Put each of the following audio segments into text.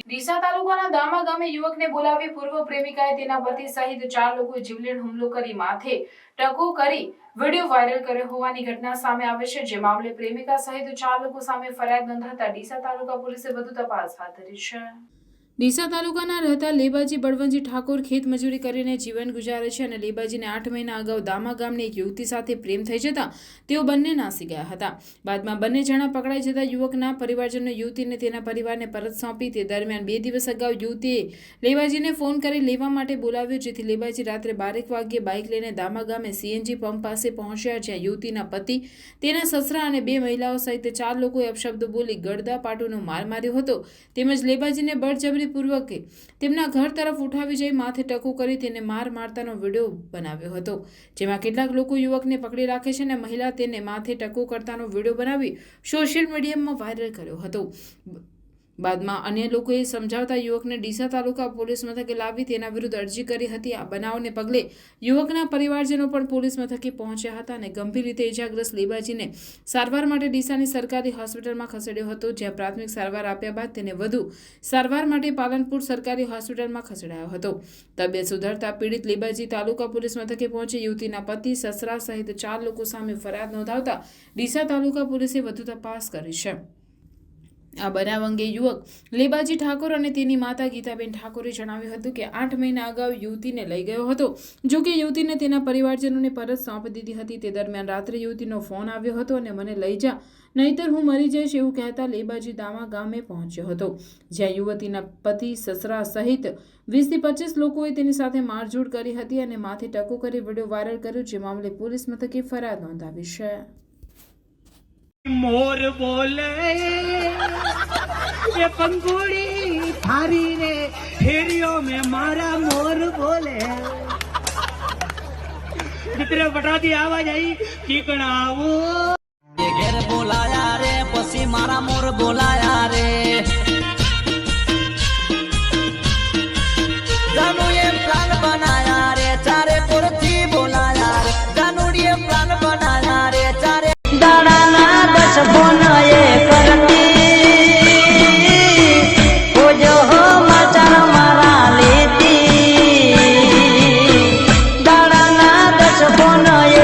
ડીસા તાલુકાના દામા ગામે યુવકને બોલાવી પૂર્વ પ્રેમિકાએ તેના પતિ સહિત ચાર લોકો જીવલેણ હુમલો કરી માથે ટકો કરી વીડિયો વાયરલ કર્યો હોવાની ઘટના સામે આવે છે. જે મામલે પ્રેમિકા સહિત ચાર લોકો સામે ફરિયાદ નોંધાતા ડીસા તાલુકા પોલીસે વધુ તપાસ હાથ ધરી છે. ડીસા તાલુકાના રહેતા લેબાજી બળવંજી ઠાકોર ખેત મજૂરી કરીને જીવન ગુજારે છે અને લેબાજીને આઠ મહિના અગાઉ દામા ગામની એક યુવતી સાથે પ્રેમ થઈ જતા તેઓ બંને નાસી ગયા હતા. બાદમાં બંને જણા પકડાઈ જતા યુવકના પરિવારજનો યુવતીને તેના પરિવારને પરત સોંપી તે દરમિયાન બે દિવસ અગાઉ યુવતીએ લેબાજીને ફોન કરી લેવા માટે બોલાવ્યો, જેથી લેબાજી રાત્રે બારેક વાગ્યે બાઇક લઈને દામા ગામે સીએનજી પંપ પાસે પહોંચ્યા, જ્યાં યુવતીના પતિ, તેના સસરા અને બે મહિલાઓ સહિત ચાર લોકોએ અપશબ્દો બોલી ગળદા પાટોનો માર માર્યો હતો. તેમજ લેબાજીને બળજબરીપૂર્વકે તેમના ઘર તરફ ઉઠાવી જઈ માથે ટકો કરી તેને માર મારતાનો વીડિયો બનાવ્યો હતો. જેમાં કેટલાક લોકો યુવકને પકડી રાખે છે અને મહિલા તેને માથે ટકો કરતાનો વીડિયો બનાવી સોશિયલ મીડિયામાં વાયરલ કર્યો હતો. બાદમાં અન્ય લોકોએ સમજાવતા યુવકને ડીસા તાલુકા પોલીસ મથકે લાવી તેના વિરુદ્ધ અરજી કરી હતી. આ બનાવને પગલે યુવકના પરિવારજનો પણ પોલીસ મથકે પહોંચ્યા હતા અને ગંભીર રીતે ઇજાગ્રસ્ત લેબાજીને સારવાર માટે ડીસાની સરકારી હોસ્પિટલમાં ખસેડ્યો હતો, જ્યાં પ્રાથમિક સારવાર આપ્યા બાદ તેને વધુ સારવાર માટે પાલનપુર સરકારી હોસ્પિટલમાં ખસેડાયો હતો. તબિયત સુધરતા પીડિત લેબાજી તાલુકા પોલીસ મથકે પહોંચી યુવતીના પતિ સસરા સહિત ચાર લોકો સામે ફરિયાદ નોંધાવતા ડીસા તાલુકા પોલીસે વધુ તપાસ કરી છે. આ બનાવ અંગે યુવક લેબાજી ઠાકોર અને તેની માતા ગીતાબેન ઠાકોરે જણાવ્યું હતું કે આઠ મહિના અગાઉ યુવતીને લઈ ગયો હતો. જો કે યુવતીને તેના પરિવારજનોને પરત સોંપી દીધી હતી. તે દરમિયાન રાત્રે યુવતીનો ફોન આવ્યો હતો અને મને લઈ જા, નહીતર હું મરી જઈશ એવું કહેતા લેબાજી દામા ગામે પહોંચ્યો હતો. જ્યાં યુવતીના પતિ, સસરા સહિત વીસથી પચીસ લોકોએ તેની સાથે મારઝૂડ કરી હતી અને માથે ટકો કરી વીડિયો વાયરલ કર્યો, જે મામલે પોલીસ મથકે ફરિયાદ નોંધાવી છે. મોર બોલે એ પંગુડી થારી રે ફેરિયો में મારા મોર બોલે. દીકરે બટાતી આવાજ આવી એ ઘેર બોલાયા રે, પછી મારા મોર બોલાયા. মনায়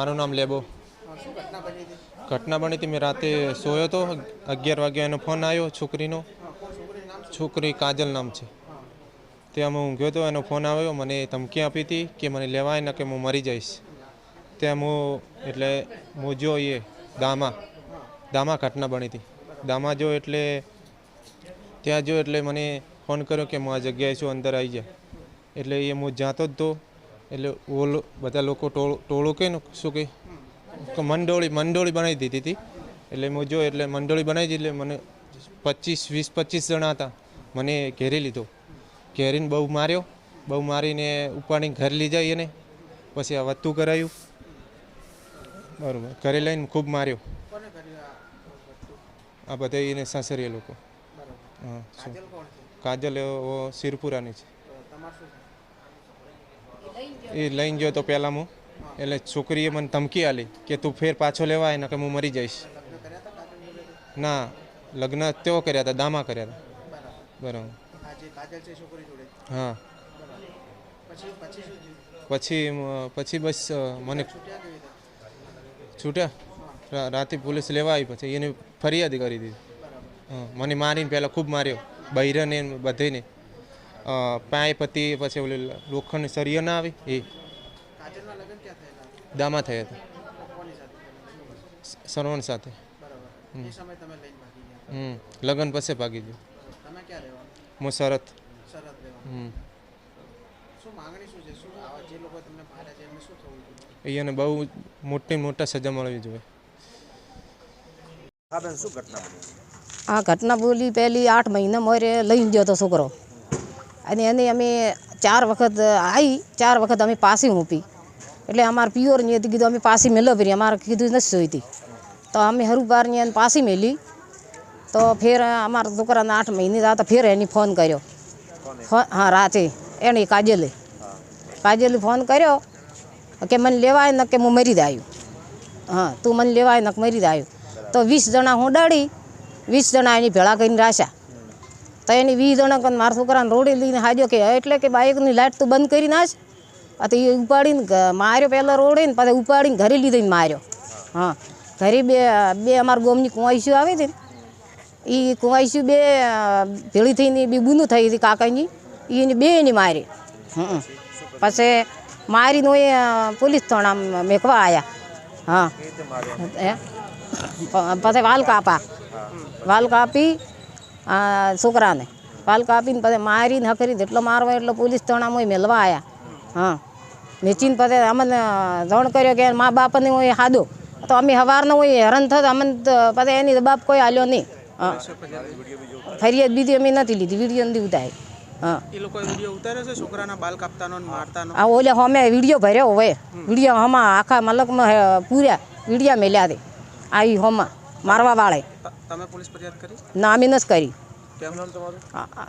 મારું નામ લેબો. ઘટના બની હતી. મેં રાતે સોયો હતો અગિયાર વાગે એનો ફોન આવ્યો છોકરીનો. છોકરી કાજલ નામ છે. ત્યાં હું ઊંઘ્યો હતો એનો ફોન આવ્યો, મને ધમકી આપી હતી કે મને લેવાય ને કે હું મરી જઈશ. ત્યાં હું એટલે હું જો એ દામા. દામા ઘટના બની હતી. દામા જો એટલે, ત્યાં જો એટલે મને ફોન કર્યો કે હું આ જગ્યાએ છું, અંદર આવી જાય એટલે એ હું જાતો જ તો. એટલે ઓલ બધા લોકો ટોળો ટોળું કે ને શું કહે મંડોળી મંડોળી બનાવી દીધી હતી. એટલે હું જો એટલે મંડોળી બનાવી દીધી એટલે મને પચીસ વીસ પચીસ જણા હતા. મને ઘેરી લીધો. ઘેરીને બહુ માર્યો. બહુ મારીને ઉપાડીને ઘરે લઈ જાય એને. પછી આ વધતું કરાયું. બરાબર. ઘરે લઈને ખૂબ માર્યો. આ બધા એને સાસરીએ લોકો. હા કાજલ એવો શિરપુરાની છે? એ લઈને ગયો તો પહેલાં હું. એટલે છોકરીએ મને ધમકી આલી કે તું ફેર પાછો લેવા આય ને કે હું મરી જઈશ. ના, લગ્ન તેઓ કર્યા હતા, દામા કર્યા હતા. બરાબર. હા. પછી પછી બસ મને છૂટ્યા? રાતે પોલીસ લેવા આવી, પછી એને ફરિયાદ કરી દીધી. મને મારીને પહેલાં ખૂબ માર્યો. બૈરને બધાને પાય પતિ પછી ઓલી લોખંડ સરિયો ના આવે એ દામા થયા હતા. સરવણ સાથે હમ લગ્ન પછી ભાગી ગયો. હું શરત. હમ. એને બહુ મોટી મોટા સજા મળવી જોઈએ. આ ઘટના બોલી પહેલી આઠ મહિના મોરે લઈને ગયો હતો છોકરો. અને એને અમે ચાર વખત આવી ચાર વખત અમે પાસી મૂકી. એટલે અમારે પ્યોરની હતી કીધું અમે પાસી મેલો ફરી અમારે કીધું નથી જોઈતી. તો અમે હરુબારની એને પાસી મેલી. તો ફેર અમારા છોકરાના આઠ મહિને હતા ફેર એને ફોન કર્યો. હા રાતે. એણે કાજલે. કાજલે ફોન કર્યો કે મને લેવાય ન કે હું મરી દાયું હા, તું મને લેવાય ન મરી દાયું તો વીસ જણા હું ડાળી વીસ જણા એની ભેળા કરીને રાખ્યા. તો એની વીસ જણા કરીને મારા છોકરાને રોડી લઈને હાજો કે એટલે કે બાઇકની લાઇટ તું બંધ કરી નાશ આ તો એ ઉપાડીને માર્યો પહેલાં રોડીને પછી ઉપાડીને ઘરે લીધીને માર્યો. હા ઘરે બે બે અમારા ગોમની કુંવાઈશું આવી હતી ને એ કુંવાઈશું બે ભેળી થઈને બે બુનું થઈ હતી કાકાની એને બે એની મારી હં પછી મારીને એ પોલીસ થાણા મેકવા આવ્યા હા. હે? પછી વાલ કાપા. વાલ કાપી આ છોકરાને. પાલકા આપીને પછી મારીને હકરી જેટલો મારવા એટલો પોલીસ થાણામાં મેળવા આવ્યા હા. મેચીને પછી અમને જાણ કર્યો કે મા બાપને હોય હાદો. તો અમે સવારનો હોય હેરાન થતો અમને પછી એની બાપ કોઈ હાલ્યો નહીં. હા. ફરિયાદ બીજી અમે નથી લીધી વીડિયો નથી ઉતારી. હા. એ લોકોએ વીડિયો ઉતાર્યો છે છોકરાના બાલ કાપતાનો મારતાનો? આ ઓલે અમે વીડિયો ભર્યો હોય. વીડિયો હમા આખા મલકમાં પૂર્યા વિડીયા મેલ્યા દે આવી હોમાં. મારવા વાળે. તમે પોલીસ ફરિયાદ કરી? ના અમે નથી કરી. કેમ નામ તમારું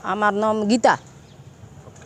અમારું નામ ગીતા.